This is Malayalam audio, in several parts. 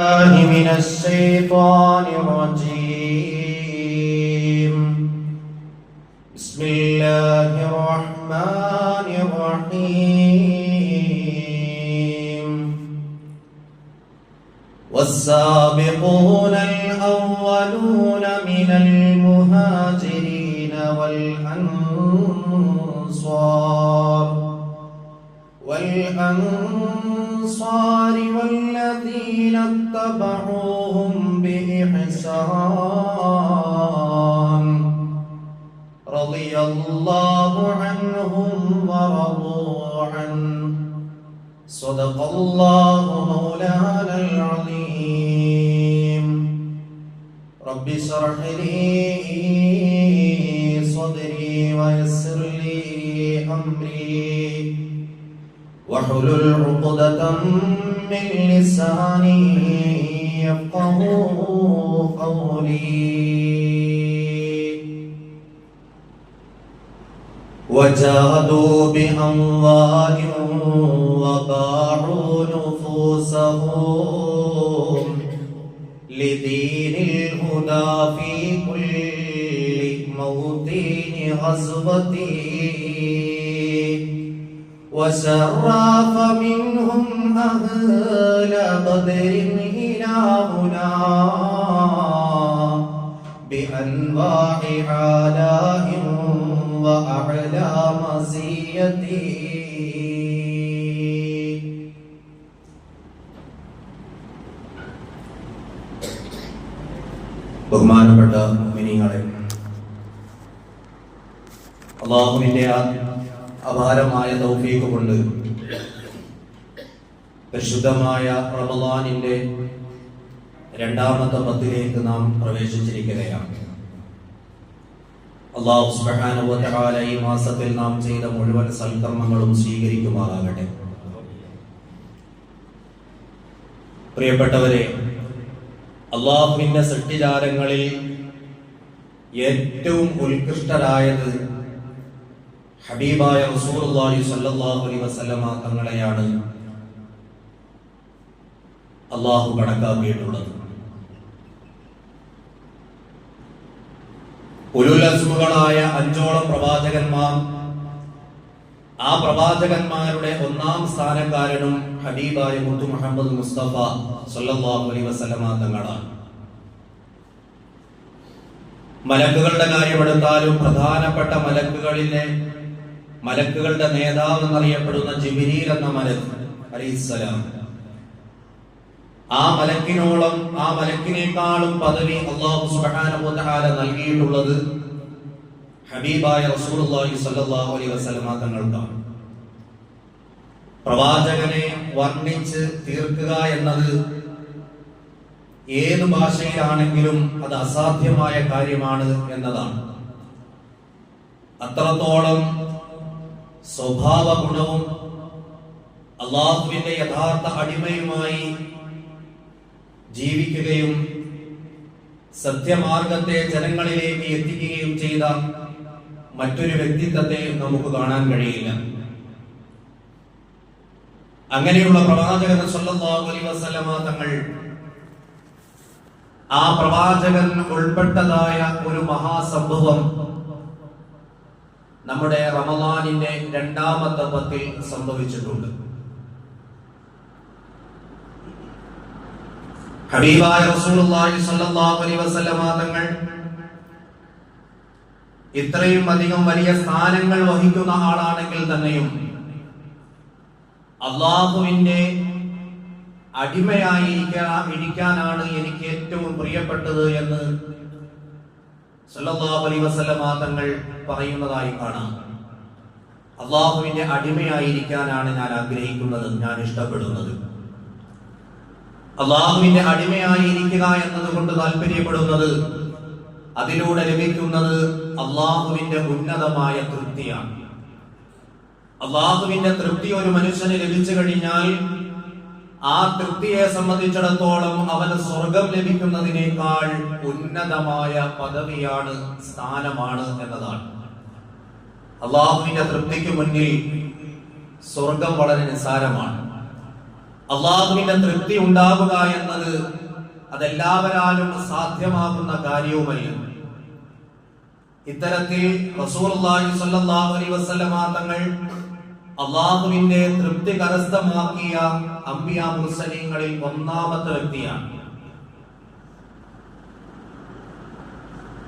الله من الشيطان الرجيم. بسم الله الرحمن الرحيم. والسابقون الأولون من المهاجرين والأنصار. والأنصار صدق الله مولانا العظيم. رب اشرح لي صدري ويسر لي أمري. واحلل عقدة من لساني يفقه قولي. وجاهدوا بأموال وباعوا نفوسهم لدين الهدى في كل موطن غزوتي. وشرف منهم أهل بدر إلى هنا بأنواع آلاء وأعلى مزيتي അള്ളാഹുവിന്റെ ആ അപാരമായ തൗഫീക്ക് കൊണ്ട് പരിശുദ്ധമായ റമദാനിന്റെ രണ്ടാമത്തെ പത്തിലേക്ക് നാം പ്രവേശിച്ചിരിക്കുകയാണ്. അള്ളാഹു തആല ഈ മാസത്തിൽ നാം ചെയ്ത മുഴുവൻ സൽക്കർമ്മങ്ങളും സ്വീകരിക്കുമാറാകട്ടെ. പ്രിയപ്പെട്ടവരെ അള്ളാഹുവിന്റെ സൃഷ്ടിജാലങ്ങളിൽ ഏറ്റവും ഉത്കൃഷ്ടരായത് ഹബീബായ റസൂലുള്ളാഹി സ്വല്ലല്ലാഹു അലൈഹി വസല്ലമ തങ്ങളെയാണ് അള്ളാഹു കണക്കാക്കിയിട്ടുള്ളത്. ഉലുലസ്മുകളായ അഞ്ചോളം പ്രവാചകന്മാർ ആ പ്രവാചകന്മാരുടെ ഒന്നാം സ്ഥാനക്കാരനും ഹബീബായ മുത്തു മുഹമ്മദ് മുസ്തഫ സല്ലല്ലാഹു അലൈഹി വസല്ലമ തങ്ങളാണ്. മലക്കുകളുടെ കാര്യമെടുത്താലും പ്രധാനപ്പെട്ട മലക്കുകളിലെ മലക്കുകളുടെ നേതാവ് എന്നറിയപ്പെടുന്ന ജിബിരീൽ എന്ന മലക്ക് അലൈഹിസ്സലാം ആ മലക്കിനോളം ആ മലക്കിനേക്കാളും പദവി അള്ളാഹു തആല നൽകിയിട്ടുള്ളത് ഹബീബായ സ്വല്ലല്ലാഹു അലൈഹി വസ്ലമ തങ്ങൾക്കാണ്. പ്രവാചകനെ വർണിച്ച് തീർക്കുക എന്നത് ഏത് ഭാഷയിലാണെങ്കിലും അത് അസാധ്യമായ കാര്യമാണ് എന്നതാണ്. അത്രത്തോളം സ്വഭാവ ഗുണവും അള്ളാഹുവിന്റെ യഥാർത്ഥ അടിമയുമായി ജീവിക്കുകയും സത്യമാർഗത്തെ ജനങ്ങളിലേക്ക് എത്തിക്കുകയും ചെയ്ത മറ്റൊരു വ്യക്തിത്വത്തെ നമുക്ക് കാണാൻ കഴിയില്ല. അങ്ങനെയുള്ള പ്രവാചകൻ സല്ലല്ലാഹു അലൈഹി വസല്ലമ തങ്ങൾ ആ പ്രവാചകൻ ഉൾപ്പെട്ടതായ ഒരു മഹാസംഭവം നമ്മുടെ റമദാനിന്റെ രണ്ടാമത്തെ പത്തിൽ സംഭവിച്ചിട്ടുണ്ട്. റസൂലുള്ളാഹി അലൈഹി വസല്ലമ തങ്ങൾ ഇത്രയും അധികം വലിയ സ്ഥാനങ്ങൾ വഹിക്കുന്ന ആളാണെങ്കിൽ തന്നെയും അള്ളാഹുവിന്റെ അടിമയായി ഇരിക്കാനാണ് എനിക്ക് ഏറ്റവും പ്രിയപ്പെട്ടത് എന്ന് അലൈഹി വസല്ലമ തങ്ങൾ പറയുന്നതായി കാണാം. അള്ളാഹുവിന്റെ അടിമയായിരിക്കാനാണ് ഞാൻ ആഗ്രഹിക്കുന്നത് ഞാൻ ഇഷ്ടപ്പെടുന്നത്. അള്ളാഹുവിന്റെ അടിമയായിരിക്കുക എന്നതുകൊണ്ട് താല്പര്യപ്പെടുന്നത് അതിലൂടെ ലഭിക്കുന്നത് അള്ളാഹുവിന്റെ ഉന്നതമായ തൃപ്തിയാണ്. അള്ളാഹുവിന്റെ തൃപ്തി ഒരു മനുഷ്യന് ലഭിച്ചു കഴിഞ്ഞാൽ ആ തൃപ്തിയെ സംബന്ധിച്ചിടത്തോളം അവന് സ്വർഗം ലഭിക്കുന്നതിനേക്കാൾ ഉന്നതമായ പദവിയാണ് സ്ഥാനമാണ് എന്നതാണ്. അള്ളാഹുവിന്റെ തൃപ്തിക്ക് മുന്നിൽ സ്വർഗം വളരെ നിസ്സാരമാണ്. അള്ളാഹുവിന്റെ തൃപ്തി ഉണ്ടാവുക എന്നത് അതെല്ലാവരാലും സാധ്യമാകുന്ന കാര്യവുമല്ല. ഇത്തരത്തിൽ റസൂർ അലൈഹി വസല്ലമ തങ്ങൾ അള്ളാഹുവിന്റെ തൃപ്തി കരസ്ഥമാക്കിയ അമ്പിയ മുർസലീങ്ങളിൽ ഒന്നാമത്തെ വ്യക്തിയാണ്.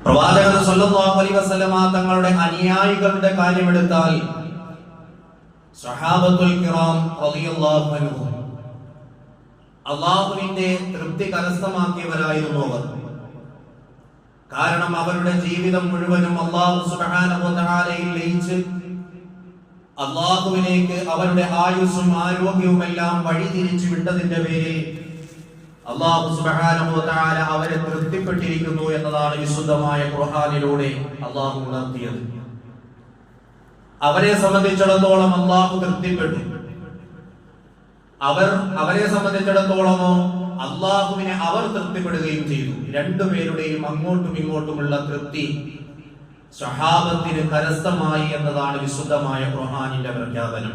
പ്രവാചകൻ സല്ലല്ലാഹു അലൈഹി വസല്ലമ തങ്ങളുടെ അനുയായികളുടെ കാര്യമെടുത്താൽ കിറാം റളിയല്ലാഹു അൻഹു അള്ളാഹുവിന്റെ തൃപ്തി കരസ്ഥമാക്കിയവരായിരുന്നു അവർ. കാരണം അവരുടെ ജീവിതം മുഴുവനും അള്ളാഹു സുബ്ഹാനഹു തആലയിൽ ലയിച്ച് അള്ളാഹുവിലേക്ക് അവരുടെ ആയുസ്സും ആരോഗ്യവും എല്ലാം വഴിതിരിച്ചു വിട്ടതിന്റെ പേരിൽ അള്ളാഹു അവരെ തൃപ്തിപ്പെട്ടിരിക്കുന്നു എന്നതാണ് വിശുദ്ധമായ ഖുർഹാനിലൂടെ അള്ളാഹു ഉണർത്തിയത്. അവരെ സംബന്ധിച്ചിടത്തോളം അള്ളാഹു തൃപ്തിപ്പെട്ടു. അവർ അവരെ സംബന്ധിച്ചിടത്തോളമോ അള്ളാഹുവിനെ അവർ തൃപ്തിപ്പെടുകയും ചെയ്തു. രണ്ടുപേരുടെയും അങ്ങോട്ടും ഇങ്ങോട്ടുമുള്ള തൃപ്തി സ്വഹാബത്തിന് കരസ്ഥമായി എന്നതാണ് വിശുദ്ധമായ ഖുർആനിന്റെ പ്രഖ്യാപനം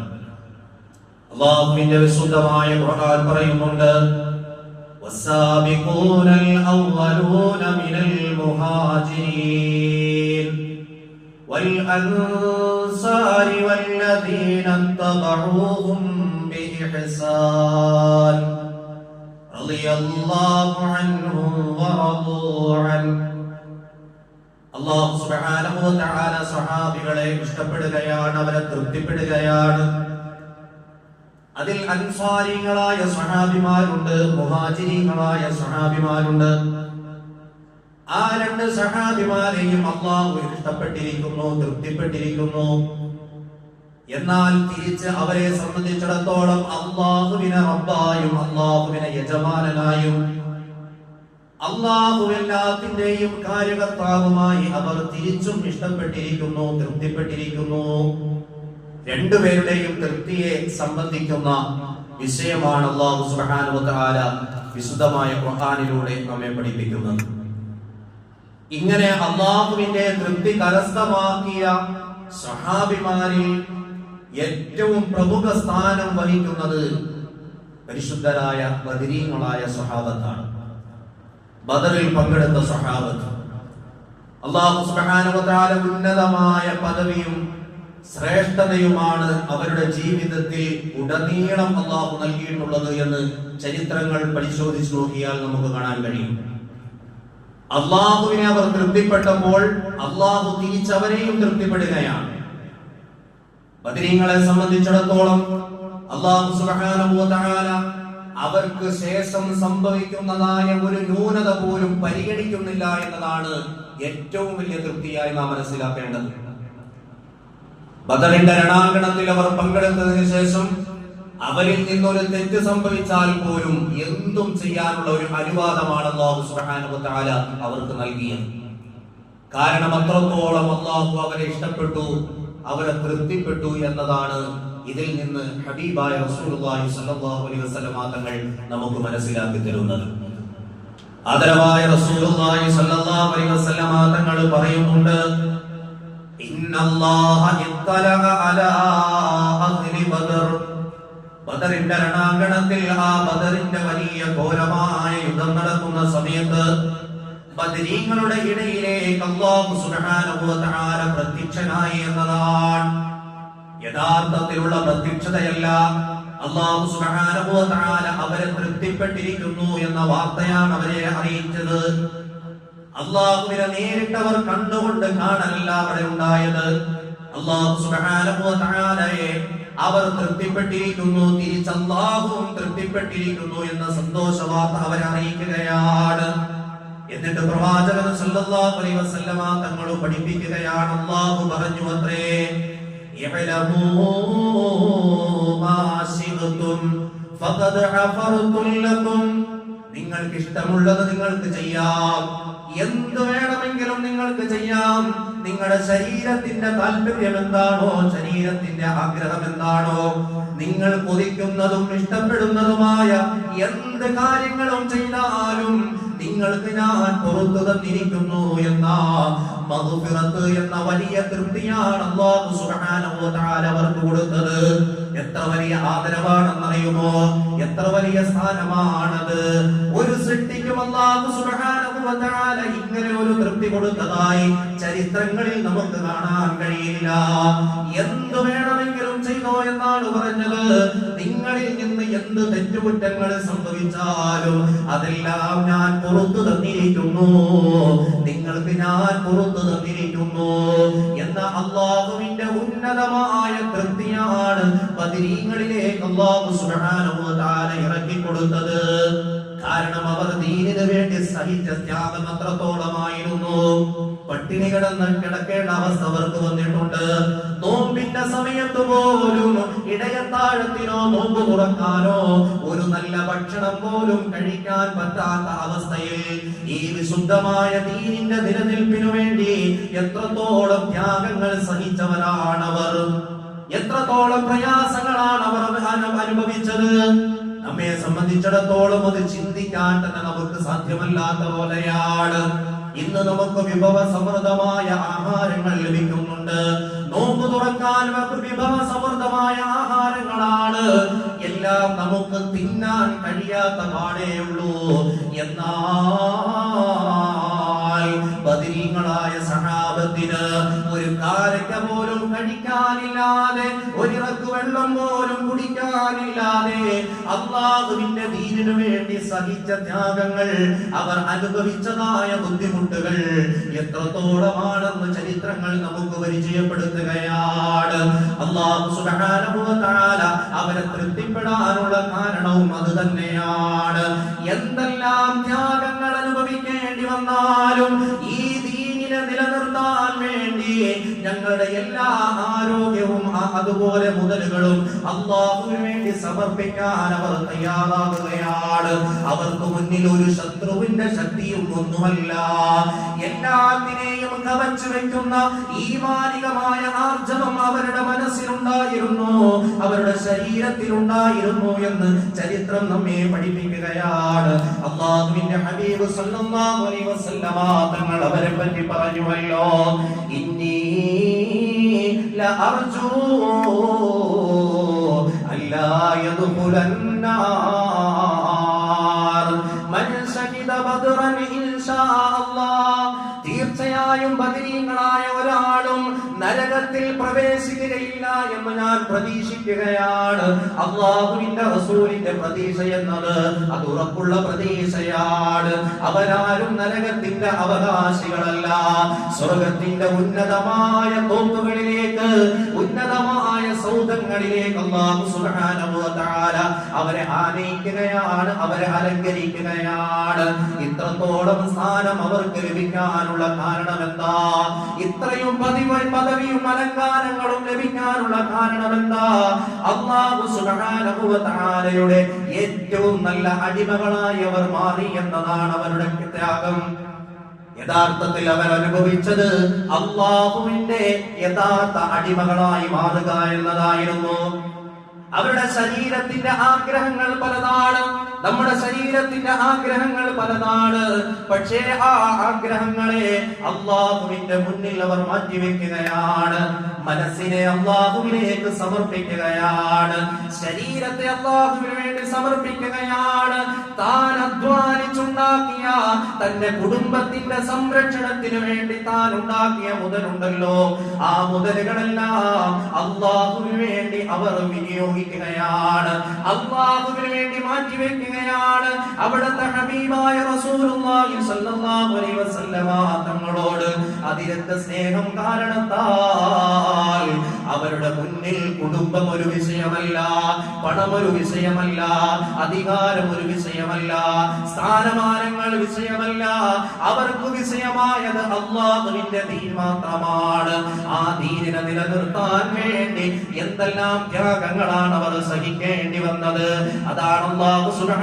അള്ളാഹുവിന്റെ വിശുദ്ധമായ ഖുർആൻ പറയുന്നുണ്ട് والسابقون الأولون من المهاجرين والأنصار والذين اتبعوهم بإحسان رضي الله عنهم ورضوا عنه അള്ളാഹു തആല സ്വഹാബികളെ ഇഷ്ടപ്പെടുകയാണ് അവരെ തൃപ്തിപ്പെടുകയാണ്. അതിൽ അൻസാരികളായ സഹാബിമാരുണ്ട് മുഹാജിരികളായ സഹാബിമാരുണ്ട് ആ രണ്ട് സഹാബിമാരെയും അള്ളാഹു ഇഷ്ടപ്പെട്ടിരിക്കുന്നു തൃപ്തിപ്പെട്ടിരിക്കുന്നു. എന്നാൽ തിരിച്ച് അവരെ സംബന്ധിച്ചിടത്തോളം അള്ളാഹുവിനെ റബ്ബായും അള്ളാഹുവിനെ യജമാനനായും അള്ളാഹു എല്ലാത്തിന്റെയും കാര്യകർത്താവുമായി അവർ തിരിച്ചും ഇഷ്ടപ്പെട്ടിരിക്കുന്നു തൃപ്തിപ്പെട്ടിരിക്കുന്നു. രണ്ടുപേരുടെയും തൃപ്തിയെ സംബന്ധിക്കുന്ന വിഷയമാണ് അള്ളാഹു തആല വിശുദ്ധമായ ഖുർആനിലൂടെ നമ്മെ പഠിപ്പിക്കുന്നത്. ഇങ്ങനെ അള്ളാഹുവിന്റെ തൃപ്തി കരസ്ഥമാക്കിയ സഹാബിമാരിൽ ഏറ്റവും പ്രമുഖ സ്ഥാനം വഹിക്കുന്നത് പരിശുദ്ധരായ ബദിരീങ്ങളായ സ്വഹാബത്താണ് ബദറിൽ പങ്കെടുത്ത സഹാബത്ത്. അള്ളാഹു തആല ഉന്നതമായ പദവിയും ശ്രേഷ്ഠതയുമാണ് അവരുടെ ജീവിതത്തിൽ ഉടനീളം അള്ളാഹു നൽകിയിട്ടുള്ളത് എന്ന് ചരിത്രങ്ങൾ പരിശോധിച്ചു നോക്കിയാൽ നമുക്ക് കാണാൻ കഴിയും. അള്ളാഹുവിനെ അവർ തൃപ്തിപ്പെട്ടപ്പോൾ അള്ളാഹു തിരിച്ചവരെയും തൃപ്തിപ്പെടുകയാണ്. ബദരീങ്ങളെ സംബന്ധിച്ചിടത്തോളം അള്ളാഹു തആല അവർക്ക് ശേഷം സംഭവിക്കുന്നതായ ഒരു ന്യൂനത പോലും പരിഗണിക്കുന്നില്ല എന്നതാണ് ഏറ്റവും വലിയ തൃപ്തിയായി നാം മനസ്സിലാക്കേണ്ടത്. ബദറിന്റെ രണാങ്കണത്തിൽ അവർ പങ്കെടുത്തതിന് ശേഷം അവരിൽ നിന്നൊരു തെറ്റ് സംഭവിച്ചാൽ പോലും എന്തും ചെയ്യാനുള്ള ഒരു അനുവാദമാണ് അള്ളാഹു വ അവർക്ക് നൽകിയത്. കാരണം അത്രത്തോളം അള്ളാഹു അവരെ ഇഷ്ടപ്പെട്ടു അവരെ തൃപ്തിപ്പെട്ടു എന്നതാണ് ഇതിൽ നിന്ന് ഹബീബായ റസൂലുള്ളാഹി സ്വല്ലല്ലാഹു അലൈഹി വസല്ലം തങ്ങൾ നമുക്ക് മനസ്സിലാക്കി തരുന്നത്. ആദരവായ റസൂലുള്ളാഹി സ്വല്ലല്ലാഹു അലൈഹി വസല്ലം തങ്ങൾ പറയുന്നുണ്ട് ഇന്നല്ലാഹ ഇത്തലഅ അലാ അഹ്ലി ബദർ. ബദറിന്റെ രണാങ്കണത്തിൽ ആ ബദറിന്റെ വലിയ ഘോരമായ യുദ്ധം നടക്കുന്ന സമയത്ത് ബദരീങ്ങളുടെ ഇടയിലേക്ക് അല്ലാഹു സുബ്ഹാനഹു വ തആല പ്രത്യക്ഷനായി എന്നതാണ് യഥാർത്ഥത്തിലുള്ള പ്രത്യക്ഷതയല്ല. അള്ളാഹു സുബ്ഹാനഹു തആല അവരെ തൃപ്തിപ്പെട്ടിരിക്കുന്നു എന്ന വാർത്തയാണ് അവരെ അറിയിച്ചത്. അള്ളാഹുവിനെ നേരിട്ടവർ കണ്ടുകൊണ്ട് കാണലല്ല അവിടെ ഉണ്ടായത്. അള്ളാഹു സുബ്ഹാനഹു തആലയെ അവർ തൃപ്തിപ്പെട്ടിരിക്കുന്നു തിരിച്ചല്ലാഹുവും തൃപ്തിപ്പെട്ടിരിക്കുന്നു എന്ന സന്തോഷ വാർത്ത അവരെ അറിയിക്കുകയാണ്. എന്നിട്ട് പ്രവാചകൻ സല്ലല്ലാഹു അലൈഹി വസല്ലമ പഠിപ്പിക്കുകയാണ്. അള്ളാഹു പറഞ്ഞു അത്രേ. "ഇഅ്ലമൂ മാ ശിഅ്തും ഫഖദ് ഗഫർതു ലക്കും. നിങ്ങൾക്ക് ഇഷ്ടമുള്ളത് നിങ്ങൾക്ക് ചെയ്യാം. എന്ത് വേണമെങ്കിലും നിങ്ങൾക്ക് ചെയ്യാം. നിങ്ങളുടെ ശരീരത്തിന്റെ താല്പര്യം എന്താണോ ശരീരത്തിന്റെ ആഗ്രഹം എന്താണോ നിങ്ങൾ കൊതിക്കുന്നതും ഇഷ്ടപ്പെടുന്നതുമായ എന്ത് കാര്യങ്ങളും ചെയ്താലും നിങ്ങൾക്ക് ഞാൻ പുറത്തു തന്നിരിക്കുന്നു എന്ന മഗ്ഫിറത്ത് എന്ന വലിയ തൃപ്തിയാണ് അല്ലാഹു സുബ്ഹാനഹു വ തആല കൊടുത്തത്. എത്ര വലിയ ആദരവാണെന്നറിയുമോ? എത്ര വലിയ സ്ഥാനമാണത്? ഒരു സൃഷ്ടിക്കും അല്ലാഹു സുബ്ഹാനഹു വ തആല ഇങ്ങനെ ഒരു തൃപ്തി കൊടുത്തതായി ചരിത്രങ്ങളിൽ നമുക്ക് കാണാൻ കഴിയില്ല. എന്ത് വേണമെങ്കിലും ചെയ്തോ എന്നാണ് പറഞ്ഞത്. നിങ്ങളിൽ നിന്ന് എന്ത് തെറ്റുകുറ്റങ്ങൾ സംഭവിച്ചാലും അതെല്ലാം ഞാൻ പുറത്തു തന്നിരിക്കുന്നു. നിങ്ങൾക്ക് ഞാൻ പുറത്തു തന്നിരിക്കുന്നു എന്ന അള്ളാഹുവിന്റെ ഉന്നതമായ തൃപ്തിയാണ് ബദരീങ്ങളിലേക്ക് അള്ളാഹു സുബ്ഹാനഹു തആല ഇറക്കി കൊടുത്തത് കാരണം അവർ ദീനിന് വേണ്ടി സഹിച്ച ത്യാഗം അത്രത്തോളമായിരുന്നു. പട്ടിണി കിടന്ന് കിടക്കേണ്ട അവസ്ഥ അവർക്ക് വന്നിട്ടുണ്ട്. നോമ്പിന്റെ സമയത്ത് പോലും ഇടയത്താഴത്തിനോ നോമ്പ് തുറക്കാനോ ഒരു നല്ല ഭക്ഷണം പോലും കഴിക്കാൻ പറ്റാത്ത അവസ്ഥയിൽ ഈ വിശുദ്ധമായ ദീനിന്റെ നിലനിൽപ്പിനു വേണ്ടി എത്രത്തോളം ത്യാഗങ്ങൾ സഹിച്ചവരാണവർ. എത്രത്തോളം പ്രയാസങ്ങളാണ് അവർ അനുഭവിച്ചത്. നമ്മെ സംബന്ധിച്ചിടത്തോളം അത് ചിന്തിക്കാൻ തന്നെ നമുക്ക് സാധ്യമല്ലാത്ത പോലെയാണ്. ഇന്ന് നമുക്ക് വിഭവ സമൃദ്ധമായ ആഹാരങ്ങൾ ലഭിക്കുന്നുണ്ട്. നോമ്പ് തുറക്കാൻ വിഭവ സമൃദ്ധമായ ആഹാരങ്ങളാണ്. എല്ലാം നമുക്ക് തിന്നാൻ കഴിയാത്ത പാടേയുള്ളൂ എന്നാൽ ബദിരീങ്ങളായ സഹാബത്തിന് ഒരു കാരക്ക പോലും കഴിക്കാനില്ലാതെ ഒരിറക്ക് വെള്ളം പോലും കുടിക്കാനില്ലാതെ അള്ളാഹുവിന്റെ ദീനിനു വേണ്ടി സഹിച്ച ത്യാഗങ്ങൾ അവർ അനുഭവിച്ചതായ ബുദ്ധിമുട്ടുകൾ എത്രത്തോളമാണെന്ന് ചരിത്രങ്ങൾ നമുക്ക് പരിചയപ്പെടുത്തുകയാണ്. അള്ളാഹു തആല അവരെ തൃപ്തിപ്പെടാനുള്ള കാരണവും അത് തന്നെയാണ്. എന്തെല്ലാം ത്യാഗങ്ങൾ അനുഭവിക്കേണ്ടി വന്നാലും ഈ ഞങ്ങളുടെ എല്ലാ ആരോഗ്യവും അതുപോലെ മുതലുകളും അള്ളാഹുവിന് വേണ്ടി സമർപ്പിക്കാൻ അവർ തയ്യാറാകുകയാണ്. അവർക്ക് മുന്നിൽ ഒരു ശത്രുവിന്റെ ശക്തിയും ഒന്നുമല്ല. എല്ലാത്തിനെയും കവച്ചു വെക്കുന്ന ഈമാനികമായ ആർജവം അവരുടെ മനസ്സിലുണ്ടായിരുന്നു. അവരുടെ ശരീരത്തിലുണ്ടായിരുന്നു എന്ന് ചരിത്രം നമ്മെ പഠിപ്പിക്കുകയാണ്. അള്ളാഹുവിന്റെ ഹബീബ് സല്ലല്ലാഹു അലൈഹി വസല്ലമ തങ്ങൾ അവരെ പറ്റി പറഞ്ഞുവല്ലോ. ഇന്നി ലഅർജു അല്ലാ യദ്ഖുലന്നാർ നരകത്തിൽ പ്രവേശിക്കുകയില്ല എന്ന് ഞാൻ പ്രതീക്ഷിക്കുകയാണ്. അള്ളാഹുവിന്റെ റസൂലിന്റെ പ്രതീക്ഷ എന്നത് അത് ഉറപ്പുള്ള പ്രതീക്ഷയാണ്. അവരാരും നരകത്തിന്റെ അവകാശികളല്ല. സ്വർഗത്തിന്റെ ഉന്നതമായ തോപ്പുകളിലേക്ക് ഉന്നതമായ സൗധങ്ങളിലേക്ക് അള്ളാഹു സുബ്ഹാനഹു വ അവരെ ആനയിക്കുകയാണ് അവരെ അലങ്കരിക്കുകയാണ്. ഇത്രത്തോളം സ്ഥാനം അവർക്ക് ലഭിക്കാനുള്ള കാരണം എന്താ ഇത്രയും പതിവ് പദവിയും അലങ്കാരങ്ങളും ലഭിക്കാനുള്ള കാരണം എന്താ അള്ളാഹു സുബ്ഹാനഹു വ ഏറ്റവും നല്ല അടിമകളായി അവർ മാറി എന്നതാണ് അവരുടെ ത്യാഗം. യഥാർത്ഥത്തിൽ അവർ അനുഭവിച്ചത് അള്ളാഹുവിന്റെ യഥാർത്ഥ അടിമകളായി മാറുക എന്നതായിരുന്നു. അവരുടെ ശരീരത്തിന്റെ ആഗ്രഹങ്ങൾ പലതാണ്. നമ്മുടെ ശരീരത്തിന്റെ ആഗ്രഹങ്ങൾ പലതാണ്. പക്ഷേ ആ ആഗ്രഹങ്ങളെ അള്ളാഹുവിന്റെ മുന്നിൽ അവർ മാറ്റിവെക്കുകയാണ്. മനസ്സിനെ അള്ളാഹുവിലേക്ക് സമർപ്പിക്കുകയാണ്. ശരീരത്തെ അള്ളാഹുവിന് വേണ്ടി സമർപ്പിക്കുകയാണ്. താൻ അധ്വാനിച്ചുണ്ടാക്കിയ തന്റെ കുടുംബത്തിന്റെ സംരക്ഷണത്തിന് വേണ്ടി താൻ ഉണ്ടാക്കിയ മുതലുണ്ടല്ലോ. ആ മുതലുകളെല്ലാം അള്ളാഹുവിന് വേണ്ടി അവർ വിനിയോഗിക്കുകയാണ്. അള്ളാഹുവിന് വേണ്ടി മാറ്റിവെക്കുകയാണ് അവിടുത്തെ ഹബീബായ റസൂലുള്ളാഹി സ്വല്ലല്ലാഹു അലൈഹി വസല്ലമ തങ്ങളോട് അതിരക്ത സ്നേഹം കാരണത്താൽ അവരുടെ മുന്നിൽ കുടുംബം ഒരു വിഷയമല്ല പണം ഒരു വിഷയമല്ല അധികാരം ഒരു വിഷയമല്ല സ്ഥാനമാനങ്ങൾ വിഷയമല്ല. അവർക്ക് വിഷയമായത് അള്ളാഹുവിന്റെ ദീൻ മാത്രമാണ്. ആ ദീനിനെ നിലനിർത്താൻ വേണ്ടി എന്തെല്ലാം ത്യാഗങ്ങളാണ് അവർ സഹിക്കേണ്ടി വന്നത്? അതാണ് അള്ളാഹു സുബ്ഹാനഹു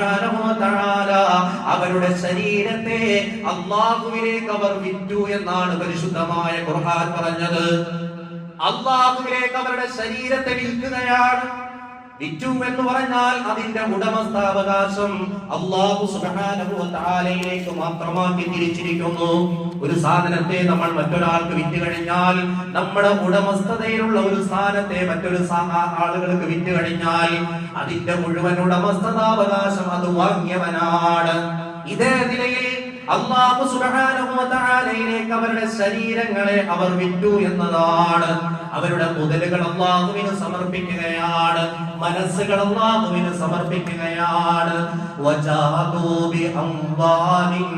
അവരുടെ ശരീരത്തെ അള്ളാഹുവിലേക്ക് അവർ വിറ്റു എന്നാണ് പരിശുദ്ധമായ ഖുർആൻ പറഞ്ഞത്. അള്ളാഹുവിലേക്ക് അവരുടെ ശരീരത്തെ വിൽക്കുകയാണ് വിറ്റു എന്ന് പറഞ്ഞാൽ അതിന്റെ ഉടമസ്ഥാവകാശം അള്ളാഹു തആലയിലേക്ക് മാത്രമാക്കി തിരിച്ചിരിക്കുന്നു. ഒരു സാധനത്തെ നമ്മൾ മറ്റൊരാൾക്ക് വിറ്റ് കഴിഞ്ഞാൽ നമ്മുടെ ഉടമസ്ഥതയിലുള്ള ഒരു സ്ഥാനത്തെ മറ്റൊരു ആളുകൾക്ക് വിറ്റ് കഴിഞ്ഞാൽ അതിന്റെ മുഴുവൻ ഉടമസ്ഥതാവകാശം അത് വാങ്ങിയവനാണ്. ഇതേ നിലയിൽ അള്ളാഹു സുബ്ഹാനഹു വ തആലയിലേക്ക് അവരുടെ ശരീരങ്ങളെ അവർ വിറ്റു എന്നതാണ് അവരുടെ മുതലുകൾ അള്ളാഹുവിന് സമർപ്പിക്കുകയാണ് മനസ്സുകൾ അള്ളാഹുവിന് സമർപ്പിക്കുകയാണ് വജാദൂ ബി അംവാലിൻ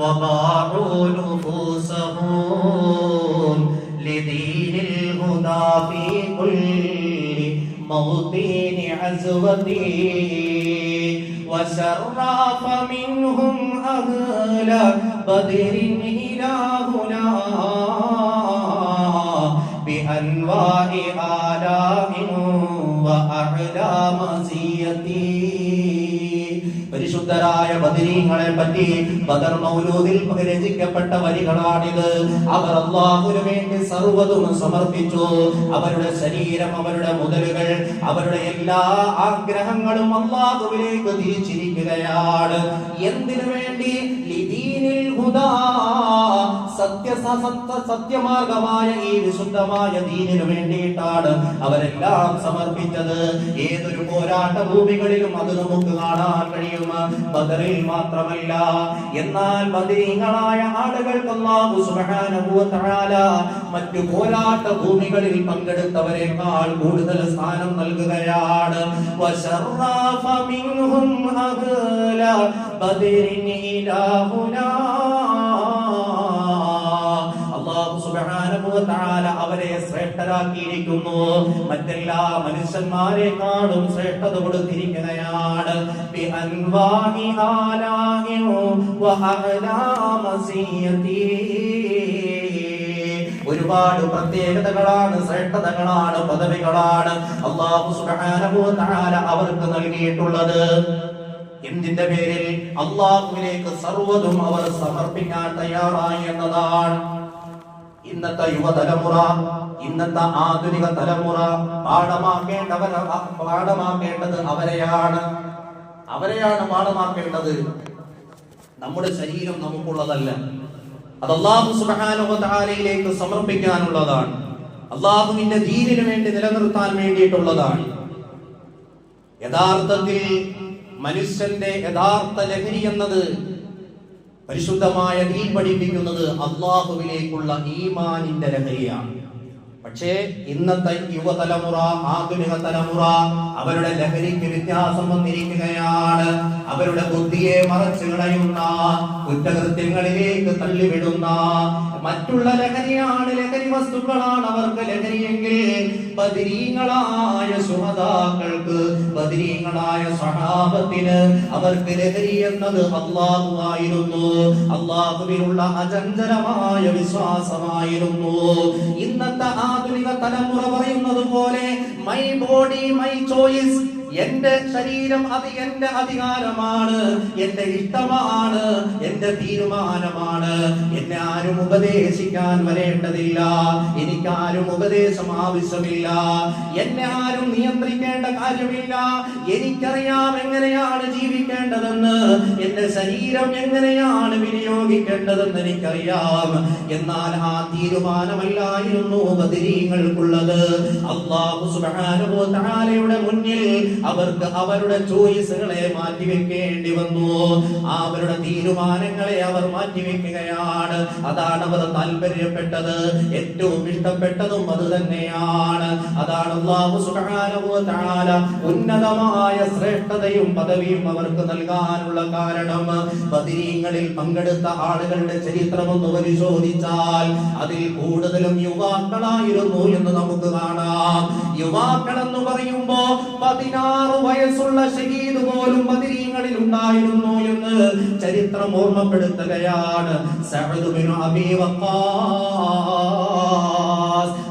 വബാഉ നുഫൂസഹും ലദീനിൽ ഹുദാ ഫീ കുല്ലി موطن عزوتي وشرف منهم أهل بدر إلهنا بأنواع آلاء وأعلى مزيتي പരിശുദ്ധരായ ബദരീങ്ങളെ പറ്റി ബദർ മൗലൂദിൽ രചിക്കപ്പെട്ട വരികളാണിത്. അവർ അള്ളാഹുവിന് വേണ്ടി സർവതും സമർപ്പിച്ചു. അവരുടെ ശരീരം അവരുടെ മുതലുകൾ അവരുടെ എല്ലാ ആഗ്രഹങ്ങളും അള്ളാഹുവിലേക്ക് തിരിച്ചിരിക്കുകയാണ്. എന്തിനു വേണ്ടി? ലിദീനിൽ ഹുദാ സത്യ സത്യ സത്യമാർഗമായ ഈ വിശുദ്ധമായ ദീനിനു വേണ്ടിയിട്ടാണ് അവരെല്ലാം സമർപ്പിച്ചത്. ഏതൊരു പോരാട്ട ഭൂമികളിലും അത് നമുക്ക് കാണാൻ കഴിയും ബദറിൽ മാത്രമല്ല. എന്നാൽ ബദരീങ്ങളായ ആളുകൾക്ക് സുബ്ഹാനഹു വ തആല മറ്റു പോരാട്ട ഭൂമികളിൽ പങ്കെടുത്തവരെക്കാൾ കൂടുതൽ സ്ഥാനം നൽകുകയാണ്. വശറഫ മിൻഹും അഹ്ല ബദരിൻ ഇലാഹുനാ അവരെ ശ്രേഷ്ഠരാക്കിയിരിക്കുന്നു. മറ്റെല്ലാ മനുഷ്യന്മാരെക്കാളും ശ്രേഷ്ഠത മസിയതി. ഒരുപാട് പ്രത്യേകതകളാണ് ശ്രേഷ്ഠതകളാണ് പദവികളാണ് അള്ളാഹു സുബ്ഹാനഹു അവർക്ക് നൽകിയിട്ടുള്ളത്. എന്തിന്റെ പേരിൽ? അള്ളാഹുവിലേക്ക് സർവതും അവർ സമർപ്പിക്കാൻ തയ്യാറായി എന്നതാണ്. ഇന്നത്തെ യുവതലമുറ ഇന്നത്തെ ആധുനിക തലമുറ പാഠമാക്കേണ്ടവർ പാഠമാക്കേണ്ടത് അവരെയാണ്. അവരെയാണ് പാഠമാക്കേണ്ടത്. നമ്മുടെ ശരീരം നമുക്കുള്ളതല്ല. അത് വ തആലയിലേക്ക് സമർപ്പിക്കാനുള്ളതാണ്. അള്ളാഹുവിന്റെ ദീനിന് വേണ്ടി നിലനിർത്താൻ വേണ്ടിയിട്ടുള്ളതാണ്. യഥാർത്ഥത്തിൽ മനുഷ്യന്റെ യഥാർത്ഥ ലഹരി എന്നത് പരിശുദ്ധമായ ദീൻ പഠിപ്പിക്കുന്നത് അള്ളാഹുവിലേക്കുള്ള ഈമാനിന്റെ ലഹരിയാണ്. പക്ഷേ ഇന്നത്തെ യുവതലമുറ ആധുനിക തലമുറ അവരുടെ ലഹരിക്ക് വ്യത്യാസം വന്നിരിക്കുകയാണ്. അവരുടെ ബുദ്ധിയെ മറച്ചു കളയുന്ന കുറ്റകൃത്യങ്ങളിലേക്ക് തള്ളിവിടുന്ന മറ്റുള്ള ലഹരിയാണ് ലഹരി വസ്തുക്കളാണ് അവർക്ക് ലഹരിയെങ്കിൽ. ബദിരീങ്ങളായ സുഹതാക്കൾക്ക് ബദിരീങ്ങളായ സഹാബത്തിന് അവർക്ക് ലഹരി എന്നത് അള്ളാഹു ആയിരുന്നു. അള്ളാഹുവിനുള്ള അചഞ്ചലമായ വിശ്വാസമായിരുന്നു. ഇന്നത്തെ ആധുനിക തലമുറ പറയുന്നത് പോലെ മൈ ബോഡി മൈ ചോയ്സ് എന്റെ ശരീരം അത് എന്റെ അധികാരമാണ് എന്റെ ഇഷ്ടമാണ് എന്റെ തീരുമാനമാണ്. എന്നെ ആരും ഉപദേശിക്കാൻ വരേണ്ടതില്ല എനിക്ക് ആരും ഉപദേശം ആവശ്യമില്ല. എന്നെ ആരും നിയന്ത്രിക്കേണ്ട കാര്യമില്ല എനിക്കറിയാം എങ്ങനെയാണ് ജീവിക്കേണ്ടതെന്ന് എന്റെ ശരീരം എങ്ങനെയാണ് വിനിയോഗിക്കേണ്ടതെന്ന് എനിക്കറിയാം. എന്നാൽ ആ തീരുമാനമല്ലായിരുന്നു ബദിരീങ്ങൾക്കുള്ളത് അള്ളാഹു തആലയുടെ മുന്നിൽ അവർക്ക് അവരുടെ ചോയ്സുകളെ മാറ്റിവെക്കേണ്ടി വന്നു. അവരുടെ തീരുമാനങ്ങളെ അവർ മാറ്റിവെക്കുകയാണ്. അതാണ് അവർ താല്പര്യപ്പെട്ടത്. ഏറ്റവും ഇഷ്ടപ്പെട്ടതും അത് തന്നെയാണ്. അതാണ് സുബ്ഹാനഹു വ തആല ഉന്നതമായ ശ്രേഷ്ഠതയും പദവിയും അവർക്ക് നൽകാനുള്ള കാരണം. ബദരീങ്ങളിൽ പങ്കെടുത്ത ആളുകളുടെ ചരിത്രം ഒന്ന് പരിശോധിച്ചാൽ അതിൽ കൂടുതലും യുവാക്കളായിരുന്നു എന്ന് നമുക്ക് കാണാം. യുവാക്കൾ എന്ന് പറയുമ്പോ പതിനാറ് വയസ്സുള്ള ഷഹീദ് പോലും ബദരീങ്ങളിൽ ഉണ്ടായിരുന്നു എന്ന് ചരിത്രം ഓർമ്മപ്പെടുത്തുകയാണ്. സഅദ് അബീ വഖാസ്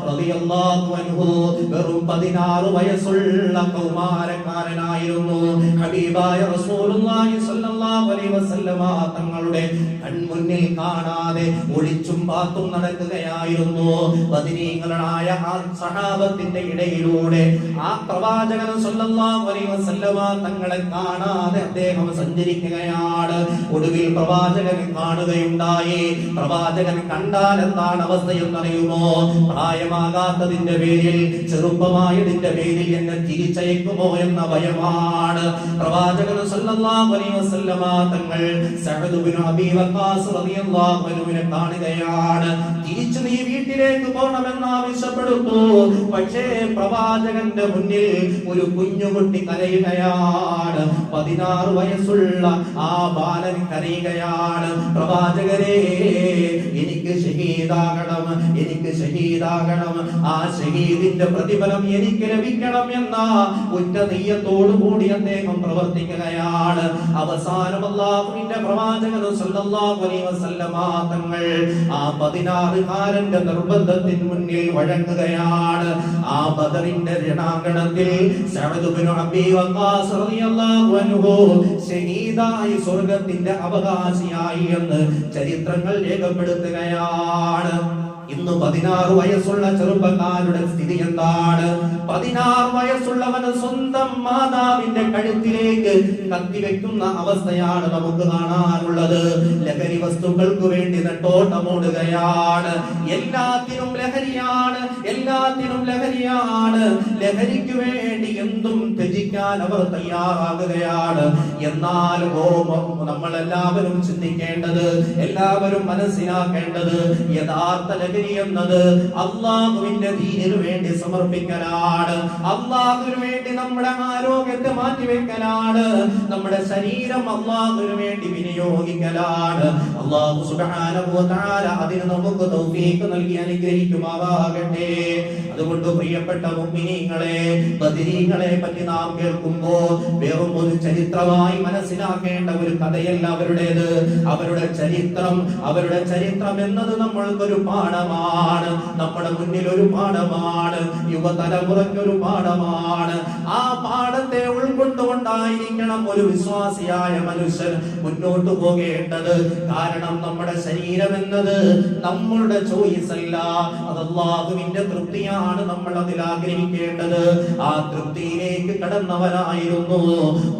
റളിയല്ലാഹു അൻഹു വെറും 16 വയസ്സുള്ള കൗമാരക്കാരനായിരുന്നു. ഹബീബായ റസൂലുള്ളാഹി സ്വല്ലല്ലാഹു അലൈഹി വസല്ലമ തങ്ങളുടെ കൺമുന്നിൽ കാണാതെ ഒളിച്ചും പാത്തും നടക്കുകയായിരുന്നു. ബദിനീകളായ ആ സഹാബത്തിന്റെ ഇടയിലൂടെ ആ പ്രവാചകൻ തങ്ങളെ കാണാതെ അദ്ദേഹം സഞ്ചരിക്കുകയാണ്. ഒടുവിൽ പ്രവാചകൻ കാണുകയുണ്ടായി. പ്രവാചകൻ കണ്ടാൽ എന്താണ് അവസ്ഥയെന്നറിയുമോ? പ്രായമാകാത്തതിന്റെ പേരിൽ ചെറുപ്പമായതിന്റെ പേരിൽ എന്നെ തിരിച്ചയക്കുമോ എന്ന ഭയമാണ്. പ്രവാചകൻ തങ്ങൾ സഅദ് ബിൻ അബീ വഖാസ് റളിയല്ലാഹു അൻഹുവിനെ കാണുകയാണ്. തിരിച്ചു നീ വീട്ടിലേക്ക് പോകണമെന്ന് ആവശ്യപ്പെടുന്നു. പക്ഷേ പ്രവാചകന്റെ മുന്നിൽ ഒരു കുഞ്ഞുകുട്ടി കരയുകയാണ്. പതിനാറ് വയസ്സുള്ള ആ ബാലൻ കരയുകയാണ്. പ്രവാചകരെ എനിക്ക് ഷഹീദാകണം എനിക്ക് ഷഹീദാകണം. ആ ഷഹീദിന്റെ പ്രതിഫലം എനിക്ക് ലഭിക്കണം എന്ന ഉറ്റ നെയ്യത്തോടു കൂടി അദ്ദേഹം പ്രവർത്തിക്കുകയാണ്. അവസാനം അല്ലാഹുവിന്റെ പ്രവാചകൻ സല്ലല്ലാഹു തങ്ങൾ ആ പതിനാറുകാരന്റെ നിർബന്ധത്തിന് മുന്നിൽ വഴങ്ങുകയാണ്. ആ ബദറിന്റെ രണാങ്കണത്തിൽ സഅദ് സ്വർഗത്തിന്റെ അവകാശിയായി എന്ന് ചരിത്രങ്ങൾ രേഖപ്പെടുത്തുകയാണ്. ഇന്ന് പതിനാറ് വയസ്സുള്ള ചെറുപ്പക്കാരുടെ സ്ഥിതി എന്താണ്? പതിനാറ് വയസ്സുള്ളവന് സ്വന്തം മാതാവിന്റെ കഴുത്തിലേക്ക് കത്തിവെക്കുന്ന അവസ്ഥയാണ് നമുക്ക് കാണാനുള്ളത്. ലഹരി വസ്തുക്കൾക്ക് വേണ്ടി നെട്ടോട്ടമോടുകയാണ്. എല്ലാത്തിനും ലഹരിയാണ്. എല്ലാത്തിനും ലഹരിയാണ്. ലഹരിക്ക് വേണ്ടി എന്തും ത്യജിക്കാൻ അവർ തയ്യാറാകുകയാണ്. എന്നാൽ നമ്മൾ എല്ലാവരും ചിന്തിക്കേണ്ടത് എല്ലാവരും മനസ്സിലാക്കേണ്ടത് യഥാർത്ഥ ലഹരി എന്നത് അള്ളാഹുവിന്റെ ദീനിനു വേണ്ടി സമർപ്പിക്കലാണ്. അള്ളാഹുവിന് വേണ്ടി നമ്മുടെ ആരോഗ്യത്തെ മാറ്റിവെക്കലാണ്. നമ്മുടെ ശരീരം അള്ളാഹുവിന് വേണ്ടി വിനിയോഗിക്കലാണ്. അള്ളാഹു തആല അതിന് നമുക്ക് നൽകി അനുഗ്രഹിക്കുമാറാകട്ടെ. അതുകൊണ്ട് പ്രിയപ്പെട്ട മുമ്മിനീങ്ങളെ ബദിരീങ്ങളെ പറ്റി നാം കേൾക്കുമ്പോ വെറും ഒരു ചരിത്രമായി മനസ്സിലാക്കേണ്ട ഒരു കഥയല്ല അവരുടേത്. അവരുടെ ചരിത്രം അവരുടെ ചരിത്രം എന്നത് നമ്മൾക്കൊരു പാഠമാണ്. നമ്മുടെ മുന്നിൽ ഒരു പാഠമാണ്. യുവതലമുറയ്ക്കൊരു പാഠമാണ്. ആ പാഠത്തെ ഉൾക്കൊണ്ടുകൊണ്ടായിരിക്കണം ഒരു വിശ്വാസിയായ മനുഷ്യൻ മുന്നോട്ട് പോകേണ്ടത്. കാരണം നമ്മുടെ ശരീരം എന്നത് നമ്മളുടെ ചോയ്സ് അല്ല. അത് അള്ളാഹുവിന്റെ തൃപ്തിയാണ് നമ്മൾ അതിൽ ആഗ്രഹിക്കേണ്ടത്. ആ തൃപ്തിയിലേക്ക് കടന്നവരായിരുന്നു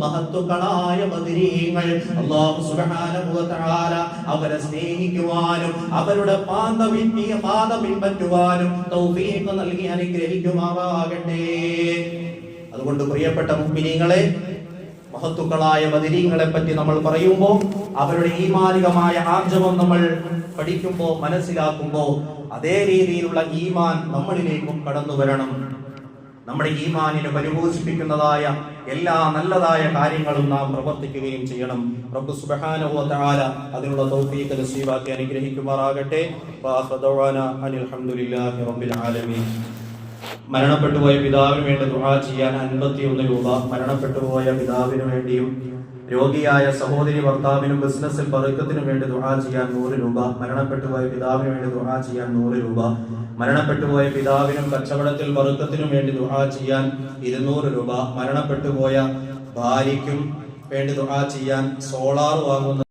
മഹത്വക്കളായ മതിരീയങ്ങൾ അള്ളാഹു സുബ്ഹാനഹു അവരെ സ്നേഹിക്കുവാനും അവരുടെ പാത പിന്നിയ പാത പിൻപറ്റുവാനും തൗഫീഖ് നൽകി അനുഗ്രഹിക്കുമാറാകട്ടെ. അതുകൊണ്ട് പ്രിയപ്പെട്ട മുഅ്മിനീങ്ങളെ മഹത്തുക്കളായ ബദരീങ്ങളെ പറ്റി നമ്മൾ പറയുമ്പോൾ അവരുടെ ഈമാനികമായ ആർജവം നമ്മൾ പഠിക്കുമ്പോൾ മനസ്സിലാക്കുമ്പോൾ അതേ രീതിയിലുള്ള ഈമാൻ നമ്മളിലേക്കും കടന്നു വരണം. നമ്മുടെ ഈമാനിനെ പരിപോഷിപ്പിക്കുന്നതായ എല്ലാ നല്ലതായ കാര്യങ്ങളും നാം പ്രവർത്തിക്കുകയും ചെയ്യണം. റബ്ബ് സുബ്ഹാനഹു തആല അതിനുള്ള തൗഫീഖ് നസീബാക്കി അനുഗ്രഹിക്കുമാറാകട്ടെ. അനിൽ ഹംദുലില്ലാഹി റബ്ബിൽ ആലമീൻ. മരണപ്പെട്ടുപോയ പിതാവിന് വേണ്ടി ദുആ ചെയ്യാൻ അൻപത്തിയൊന്ന് രൂപ. മരണപ്പെട്ടുപോയ പിതാവിന് വേണ്ടിയും രോഗിയായ സഹോദരി ഭർത്താവിനും ബിസിനസ്സിൽ പറക്കത്തിനും വേണ്ടി ദുആ ചെയ്യാൻ നൂറ് രൂപ. മരണപ്പെട്ടുപോയ പിതാവിന് വേണ്ടി ദുആ ചെയ്യാൻ നൂറ് രൂപ. മരണപ്പെട്ടുപോയ പിതാവിനും കച്ചവടത്തിൽ പറക്കത്തിനും വേണ്ടി ദുആ ചെയ്യാൻ ഇരുന്നൂറ് രൂപ. മരണപ്പെട്ടുപോയ ഭാര്യയ്ക്കും വേണ്ടി ദുആ ചെയ്യാൻ സോളാർ വാങ്ങുന്ന